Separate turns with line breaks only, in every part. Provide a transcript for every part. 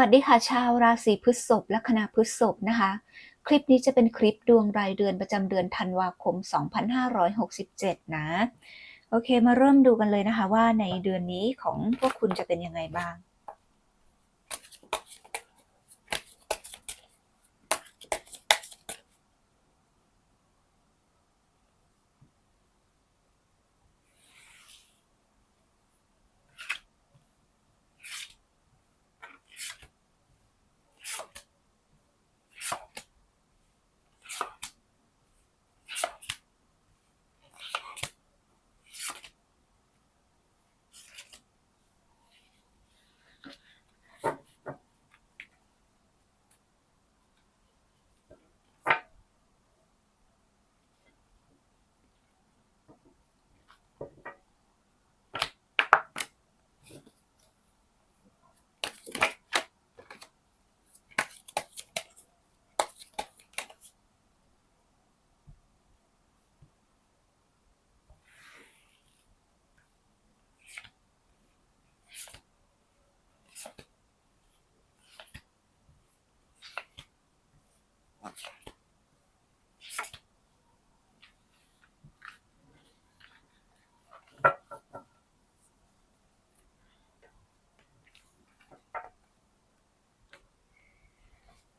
วัสดีค่ะชาวราศีพฤษภและคณะพฤษภนะคะ คลิปนี้จะเป็นคลิปดวงรายเดือนประจำเดือนธันวาคม 2567 นะ โอเคมาเริ่มดูกันเลยนะคะว่าในเดือนนี้ของพวกคุณจะเป็นยังไงบ้าง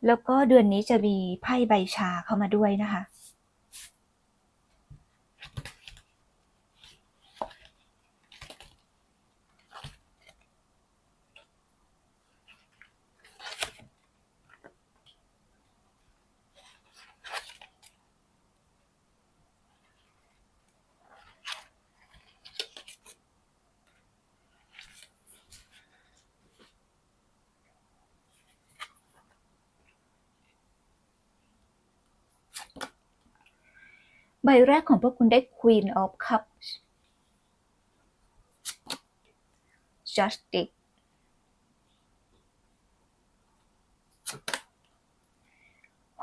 แล้วก็เดือนนี้จะมีไพ่ใบชาเข้ามาด้วยนะคะ ใบแรกของพวกคุณได้ Queen of Cups Justice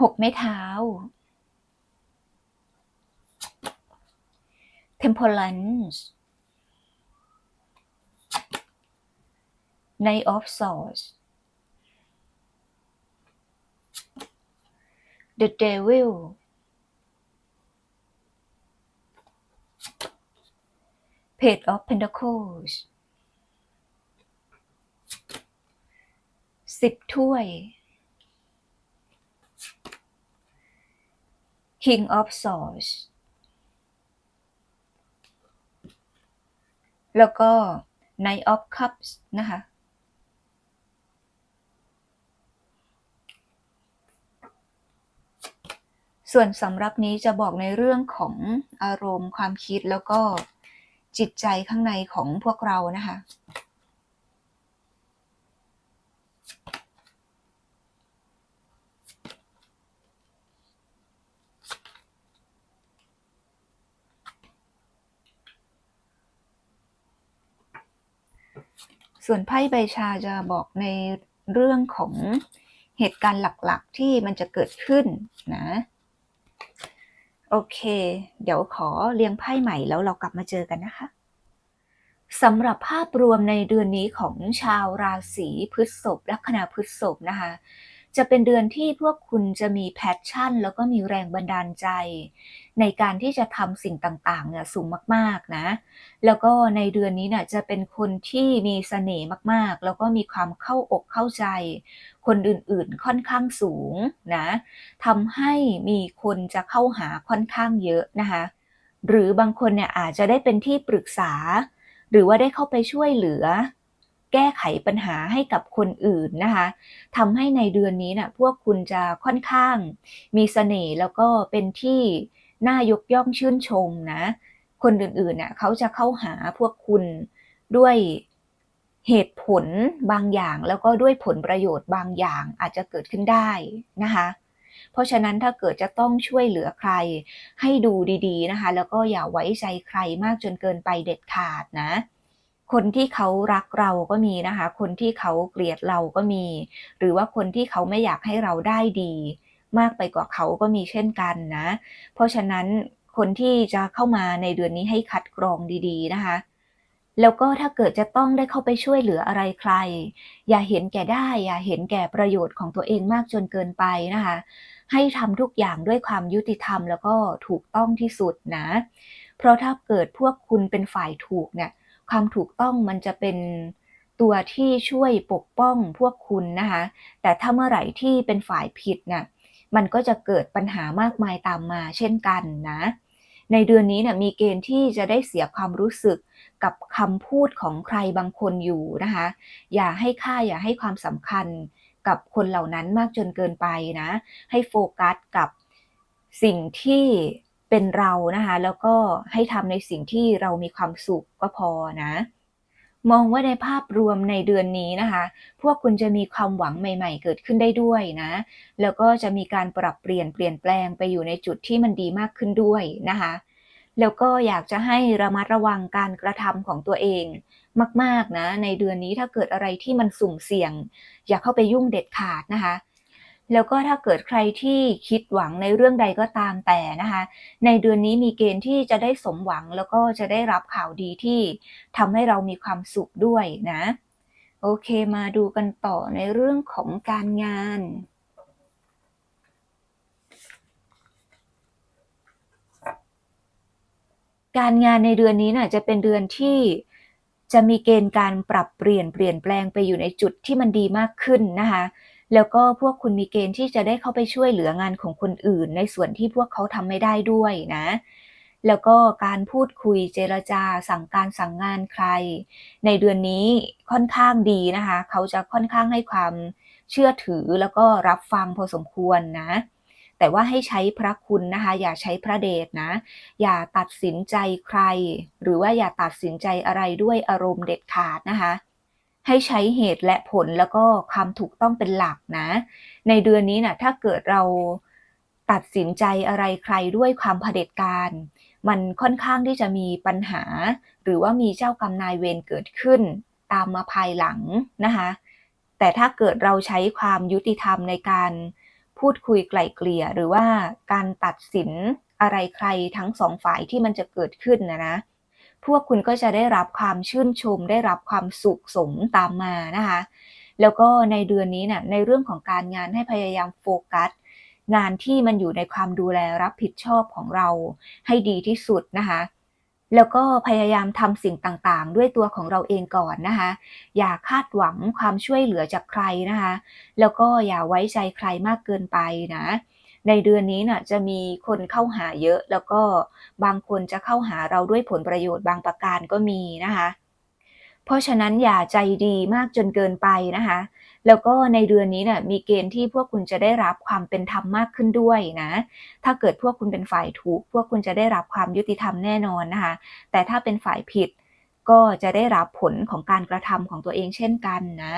หกไม้เท้า Temperance Knight of Swords The Devil Page of Pentacles สิบถ้วย King of Swords แล้วก็ Knight of Cups นะคะ ส่วนสำหรับนี้จะบอกในเรื่องของอารมณ์ความคิดแล้วก็ จิตใจข้างในของพวกเรานะคะ ส่วนไพ่ใบชาจะบอกในเรื่องของเหตุการณ์หลักๆ ที่มันจะเกิดขึ้นนะ โอเค เดี๋ยวขอเรียงไพ่ใหม่แล้วเรากลับมาเจอกันนะคะสำหรับภาพรวมในเดือนนี้ของชาวราศีพฤษภลัคนาพฤษภนะคะ จะเป็นเดือนที่พวกคุณจะมีแพชชั่น แล้วก็มีแรงบันดาลใจ ในการที่จะทำสิ่งต่างๆเนี่ยสูงมากๆนะ แล้วก็ในเดือนนี้เนี่ยจะเป็นคนที่มีเสน่ห์มากๆ แล้วก็มีความเข้าอกเข้าใจ คนอื่นๆค่อนข้างสูงนะทำให้มีคนจะเข้าหาค่อนข้างเยอะนะคะ หรือบางคนเนี่ยอาจจะได้เป็นที่ปรึกษา หรือว่าได้เข้าไปช่วยเหลือ แก้ไขปัญหาให้กับคนอื่นนะคะทำให้ในเดือนนี้นะ่ะพวกคุณจะค่อนข้าง มีเสน่ห์แล้วก็เป็นที่น่ายกย่องชื่นชมนะคนอื่นๆน่ะเขาจะเข้าหาพวกคุณด้วยเหตุผลบางอย่างแล้วก็ด้วยผลประโยชน์บางอย่างอาจจะเกิดขึ้นได้นะคะเพราะฉะนั้นถ้าเกิดจะต้องช่วยเหลือใครให้ดูดีๆนะคะ แล้วก็อย่าไว้ใจใครมากจนเกินไปเด็ดขาดนะ คนที่เขารักเราก็มีนะคะ คนที่เขาเกลียดเราก็มี หรือว่าคนที่เขาไม่อยากให้เราได้ดี มากไปกว่าเขาก็มีเช่นกันนะ เพราะฉะนั้นคนที่จะเข้ามาในเดือนนี้ให้คัดกรองดีๆนะคะ แล้วก็ถ้าเกิดจะต้องได้เข้าไปช่วยเหลืออะไรใคร อย่าเห็นแก่ได้ อย่าเห็นแก่ประโยชน์ของตัวเองมากจนเกินไปนะคะ ให้ทำทุกอย่างด้วยความยุติธรรมแล้วก็ถูกต้องที่สุดนะ เพราะถ้าเกิดพวกคุณเป็นฝ่ายถูกเนี่ย ความถูกต้องมันจะเป็นตัวที่ช่วยปกป้องพวกคุณนะคะ แต่ถ้าเมื่อไหร่ที่เป็นฝ่ายผิดน่ะมันก็จะเกิดปัญหามากมายตามมาเช่นกันนะ ในเดือนนี้เนี่ยมีเกณฑ์ที่จะได้เสียความรู้สึกกับคำพูดของใครบางคนอยู่นะคะ อย่าให้ค่าอย่าให้ความสำคัญกับคนเหล่านั้นมากจนเกินไปนะ ให้โฟกัสกับสิ่งที่ เป็นเรานะคะ แล้วก็ให้ทำในสิ่งที่เรามีความสุขก็พอนะ มองว่าในภาพรวมในเดือนนี้นะคะ พวกคุณจะมีความหวังใหม่ ๆ เกิดขึ้นได้ด้วยนะ แล้วก็จะมีการปรับเปลี่ยนเปลี่ยนแปลงไปอยู่ในจุดที่มันดีมากขึ้นด้วยนะคะ แล้วก็อยากจะให้ระมัดระวังการกระทำของตัวเองมาก ๆนะ ในเดือนนี้ถ้าเกิดอะไรที่มันสุ่มเสี่ยง อย่าเข้าไปยุ่งเด็ดขาดนะคะ แล้วก็ถ้าเกิดใครที่คิดหวังในเรื่องใดก็ตามแต่นะคะ ในเดือนนี้มีเกณฑ์ที่จะได้สมหวังแล้วก็จะได้รับข่าวดีที่ทำให้เรามีความสุขด้วยนะ โอเคมาดูกันต่อในเรื่องของการงานการงานในเดือนนี้น่ะจะเป็นเดือนที่จะมีเกณฑ์การปรับเปลี่ยนเปลี่ยนแปลงไปอยู่ในจุดที่มันดีมากขึ้นนะคะ แล้วก็พวกคุณมีเกณฑ์ที่จะได้เข้าไปช่วยเหลืองานของคนอื่น ในส่วนที่พวกเขาทำไม่ได้ด้วยนะ แล้วก็การพูดคุยเจรจาสั่งการสั่งงานใคร ในเดือนนี้ค่อนข้างดีนะคะ เขาจะค่อนข้างให้ความเชื่อถือแล้วก็รับฟังพอสมควรนะแต่ว่าให้ใช้พระคุณนะคะ อย่าใช้พระเดชนะ อย่าตัดสินใจใคร หรือว่าอย่าตัดสินใจอะไรด้วยอารมณ์เด็ดขาดนะคะ ให้ใช้เหตุและผลแล้วก็ความถูกต้องเป็นหลักนะ ในเดือนนี้นะถ้าเกิดเราตัดสินใจอะไรใครด้วยความเผด็จการ มันค่อนข้างที่จะมีปัญหา หรือว่ามีเจ้ากรรมนายเวรเกิดขึ้น ตามมาภายหลังนะคะ แต่ถ้าเกิดเราใช้ความยุติธรรมในการพูดคุยไกล่เกลี่ย หรือว่าการตัดสินอะไรใครทั้งสองฝ่ายที่มันจะเกิดขึ้นนะนะ พวกคุณก็จะได้รับความชื่นชม ได้รับความสุขสมตามมานะคะ แล้วก็ในเดือนนี้เนะ่ยในเรื่องของการงานให้พยายามโฟกัสงานที่มันอยู่ในความดูแลรับผิดชอบของเราให้ดีที่สุดนะคะ แล้วก็พยายามทำสิ่งต่างๆ ด้วยตัวของเราเองก่อนนะคะ อย่าคาดหวังความช่วยเหลือจากใครนะคะ แล้วก็อย่าไว้ใจใครมากเกินไปนะ ในเดือนนี้น่ะจะมีคนเข้าหาเยอะ แล้วก็บางคนจะเข้าหาเราด้วยผลประโยชน์บางประการก็มีนะคะ เพราะฉะนั้นอย่าใจดีมากจนเกินไปนะคะ แล้วก็ในเดือนนี้น่ะมีเกณฑ์ที่พวกคุณจะได้รับความเป็นธรรมมากขึ้นด้วยนะ ถ้าเกิดพวกคุณเป็นฝ่ายถูก พวกคุณจะได้รับความยุติธรรมแน่นอนนะคะ แต่ถ้าเป็นฝ่ายผิดก็จะได้รับผลของการกระทำของตัวเองเช่นกันนะ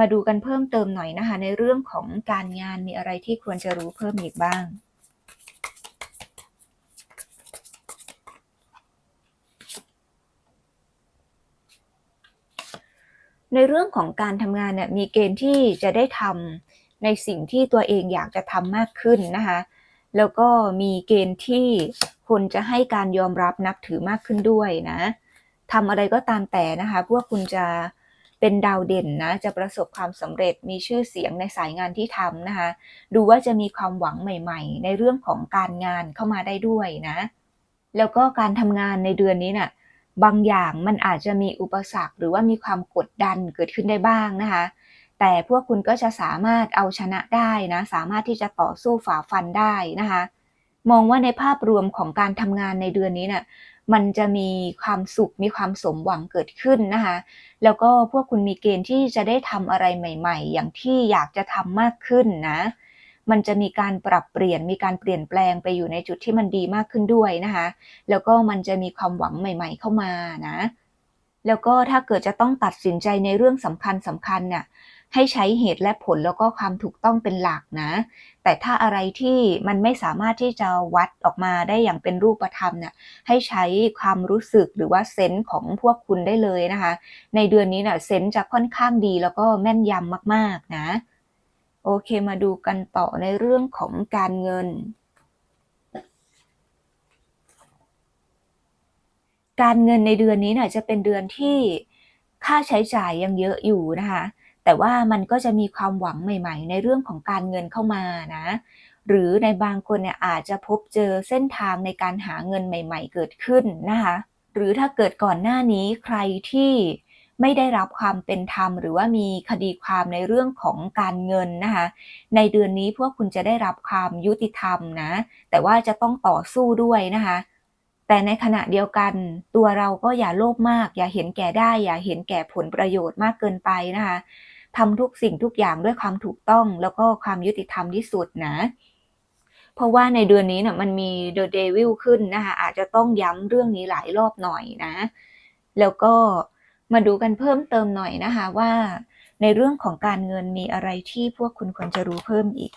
มาดูกันเพิ่มเติมหน่อยนะคะ ในเรื่องของการงานมีอะไรที่ควรจะรู้เพิ่มอีกบ้างในเรื่องของการทำงานเนี่ยมีเกณฑ์ที่จะได้ทำในสิ่งที่ตัวเองอยากจะทำมากขึ้นนะคะแล้วก็มีเกณฑ์ที่คนจะให้การยอมรับนับถือมากขึ้นด้วยนะทำอะไรก็ตามแต่นะคะพวกคุณจะ เป็นดาวเด่นนะ จะประสบความสำเร็จมีชื่อเสียงในสายงานที่ทำนะคะ ดูว่าจะมีความหวังใหม่ๆ ในเรื่องของการงานเข้ามาได้ด้วยนะ แล้วก็การทำงานในเดือนนี้น่ะบางอย่างมันอาจจะมีอุปสรรค หรือว่ามีความกดดันเกิดขึ้นได้บ้างนะคะ แต่พวกคุณก็จะสามารถเอาชนะได้นะ สามารถที่จะต่อสู้ฝ่าฟันได้นะคะ มองว่าในภาพรวมของการทำงานในเดือนนี้น่ะ มันจะมีความสุขมีความสมหวังเกิดขึ้นนะคะ แล้วก็พวกคุณมีเกณฑ์ที่จะได้ทำอะไรใหม่ ๆ อย่างที่อยากจะทำมากขึ้นนะ มันจะมีการปรับเปลี่ยนมีการเปลี่ยนแปลงไปอยู่ในจุดที่มันดีมากขึ้นด้วยนะคะ แล้วก็มันจะมีความหวังใหม่ ๆ เข้ามานะ แล้วก็ถ้าเกิดจะต้องตัดสินใจในเรื่องสำคัญสำคัญเนี่ยให้ใช้เหตุและผลแล้วก็ความถูกต้องเป็นหลักนะ แต่ถ้าอะไรที่มันไม่สามารถที่จะวัดออกมาได้อย่างเป็นรูปธรรมเนี่ยให้ใช้ความรู้สึกหรือว่าเซนส์ของพวกคุณได้เลยนะคะ ในเดือนนี้เนี่ยเซนส์จะค่อนข้างดีแล้วก็แม่นยำมากๆนะโอเคมาดูกันต่อในเรื่องของการเงิน การเงินในเดือนนี้เนี่ยจะเป็นเดือนที่ค่าใช้จ่ายยังเยอะอยู่นะคะ แต่ว่ามันก็จะมีความหวังใหม่ ๆ ในเรื่องของการเงินเข้ามานะ หรือในบางคนเนี่ยอาจจะพบเจอเส้นทางในการหาเงินใหม่ ๆ เกิดขึ้นนะคะ หรือถ้าเกิดก่อนหน้านี้ใครที่ไม่ได้รับความเป็นธรรม หรือว่ามีคดีความในเรื่องของการเงินนะคะ ในเดือนนี้พวกคุณจะได้รับความยุติธรรมนะ แต่ว่าจะต้องต่อสู้ด้วยนะคะ แต่ในขณะเดียวกัน ตัวเราก็อย่าโลภมาก อย่าเห็นแก่ได้ อย่าเห็นแก่ผลประโยชน์มากเกินไปนะคะ ทำทุกสิ่งทุกอย่างด้วยความถูกต้อง แล้วก็ความยุติธรรมที่สุดนะ เพราะว่าในเดือนนี้เนี่ยมันมี The Devil ขึ้นนะคะอาจจะต้องย้ำเรื่องนี้หลายรอบหน่อยนะ แล้วก็มาดูกันเพิ่มเติมหน่อยนะคะว่า ในเรื่องของการเงินมีอะไรที่พวกคุณควรจะรู้เพิ่มอีก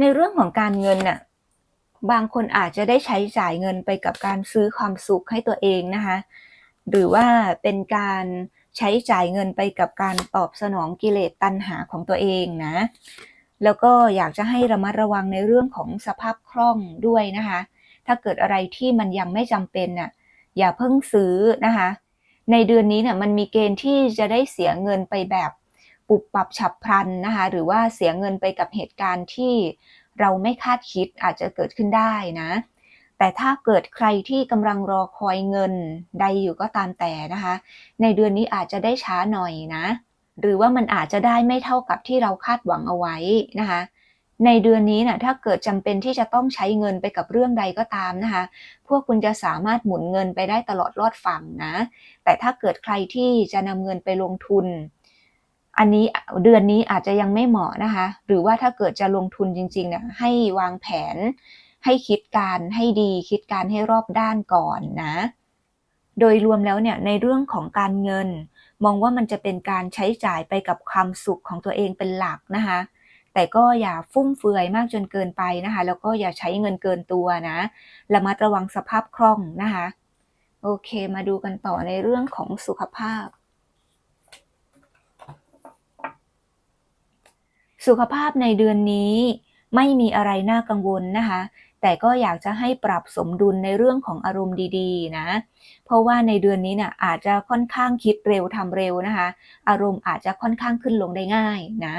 ในเรื่องของการเงินน่ะบางคนอาจจะได้ใช้จ่ายเงินไปกับการซื้อความสุขให้ตัวเองนะคะ หรือว่าเป็นการใช้จ่ายเงินไปกับการตอบสนองกิเลสตัณหาของตัวเองนะ แล้วก็อยากจะให้ระมัดระวังในเรื่องของสภาพคล่องด้วยนะคะ ถ้าเกิดอะไรที่มันยังไม่จำเป็นน่ะอย่าเพิ่งซื้อนะคะ ในเดือนนี้เนี่ยมันมีเกณฑ์ที่จะได้เสียเงินไปแบบ ปุบปับฉับพลันนะคะ หรือว่าเสียเงินไปกับเหตุการณ์ที่เราไม่คาดคิดอาจจะเกิดขึ้นได้นะ แต่ถ้าเกิดใครที่กำลังรอคอยเงินใดอยู่ก็ตามแต่นะคะ ในเดือนนี้อาจจะได้ช้าหน่อยนะ หรือว่ามันอาจจะได้ไม่เท่ากับที่เราคาดหวังเอาไว้นะคะในเดือนนี้นะ่ะถ้าเกิดจำเป็นที่จะต้องใช้เงินไปกับเรื่องใดก็ตามนะคะ พวกคุณจะสามารถหมุนเงินไปได้ตลอดรอดฝั่งนะ แต่ถ้าเกิดใครที่จะนำเงินไปลงทุน อันนี้เดือนนี้อาจจะยังไม่เหมาะนะคะ หรือว่าถ้าเกิดจะลงทุนจริงๆเนี่ยให้วางแผน ให้คิดการให้ดีคิดการให้รอบด้านก่อนนะ โดยรวมแล้วเนี่ยในเรื่องของการเงิน มองว่ามันจะเป็นการใช้จ่ายไปกับความสุขของตัวเองเป็นหลักนะคะแต่ก็อย่าฟุ่มเฟือยมากจนเกินไปนะคะ แล้วก็อย่าใช้เงินเกินตัวนะระมัดระวังสภาพคล่องนะคะ โอเค มาดูกันต่อในเรื่องของสุขภาพ สุขภาพในเดือนนี้ไม่มีอะไรน่ากังวลนะคะ แต่ก็อยากจะให้ปรับสมดุลในเรื่องของอารมณ์ดีๆนะ เพราะว่าในเดือนนี้เนี่ยอาจจะค่อนข้างคิดเร็วทำเร็วนะคะ อารมณ์อาจจะค่อนข้างขึ้นลงได้ง่ายนะ